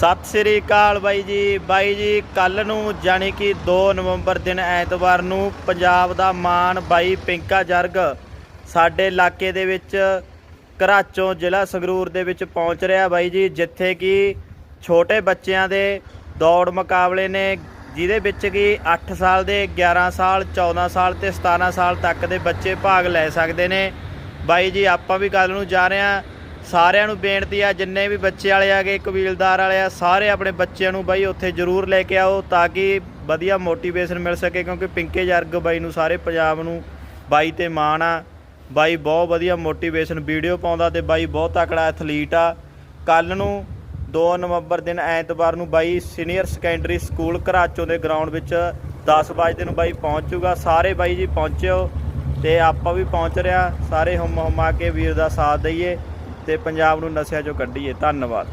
ਸਤਿ ਸ੍ਰੀ ਅਕਾਲ ਬਾਈ ਜੀ। ਬਾਈ ਜੀ ਕੱਲ ਨੂੰ ਜਾਣੀ ਕਿ 2 ਨਵੰਬਰ ਦਿਨ ਐਤਵਾਰ ਨੂੰ ਪੰਜਾਬ ਦਾ ਮਾਨ ਬਾਈ ਪਿੰਕਾ ਜਰਗ ਸਾਡੇ ਇਲਾਕੇ ਦੇ ਵਿੱਚ ਘਰਾਚੋਂ ਜ਼ਿਲ੍ਹਾ ਸੰਗਰੂਰ ਦੇ ਵਿੱਚ ਪਹੁੰਚ ਰਿਹਾ ਬਾਈ ਜੀ, ਜਿੱਥੇ ਕਿ ਛੋਟੇ ਬੱਚਿਆਂ ਦੇ ਦੌੜ ਮੁਕਾਬਲੇ ਨੇ, ਜਿਹਦੇ ਵਿੱਚ ਕਿ 8 ਸਾਲ ਦੇ 11 ਸਾਲ 14 ਸਾਲ ਤੇ 17 ਸਾਲ ਤੱਕ ਦੇ ਬੱਚੇ ਭਾਗ ਲੈ ਸਕਦੇ ਨੇ। ਬਾਈ ਜੀ, ਆਪਾਂ ਵੀ ਕੱਲ ਨੂੰ ਜਾ ਰਹੇ ਹਾਂ। ਸਾਰਿਆਂ ਨੂੰ ਬੇਨਤੀ ਆ, ਜਿੰਨੇ ਵੀ ਬੱਚੇ ਵਾਲੇ ਆਗੇ ਕਬੀਲਦਾਰ ਵਾਲੇ ਆ, ਸਾਰੇ ਆਪਣੇ ਬੱਚਿਆਂ ਨੂੰ ਬਾਈ ਉੱਥੇ ਜ਼ਰੂਰ ਲੈ ਕੇ ਆਓ ਤਾਂ ਕਿ ਵਧੀਆ ਮੋਟੀਵੇਸ਼ਨ ਮਿਲ ਸਕੇ, ਕਿਉਂਕਿ ਪਿੰਕੇ ਜਰਗ ਬਾਈ ਨੂੰ ਸਾਰੇ ਪੰਜਾਬ ਨੂੰ ਬਾਈ ਤੇ ਮਾਣ ਆ। ਬਾਈ ਬਹੁਤ ਵਧੀਆ ਮੋਟੀਵੇਸ਼ਨ ਵੀਡੀਓ ਪਾਉਂਦਾ ਤੇ ਬਾਈ ਬਹੁਤ ਤਕੜਾ ਐਥਲੀਟ ਆ। ਕੱਲ ਨੂੰ 2 ਨਵੰਬਰ ਦਿਨ ਐਤਵਾਰ ਨੂੰ ਬਾਈ ਸੀਨੀਅਰ ਸੈਕੰਡਰੀ ਸਕੂਲ ਘਰਾਚੋਂ ਦੇ ਗਰਾਊਂਡ ਵਿੱਚ 10 ਵਜੇ ਨੂੰ ਬਾਈ ਪਹੁੰਚ ਜੂਗਾ ਸਾਰੇ ਬਾਈ ਜੀ ਪਹੁੰਚਿਓ ਤੇ ਆਪਾਂ ਵੀ ਪਹੁੰਚ ਰਿਹਾ। ਸਾਰੇ ਹੁਮ ਹੁਮਾ ਕੇ ਵੀਰ ਦਾ ਸਾਥ ਦਈਏ। ਤੇ ਪੰਜਾਬ ਨੂੰ ਨਸ਼ਿਆਂ ਚੋਂ ਕੱਢੀਏ। ਧੰਨਵਾਦ।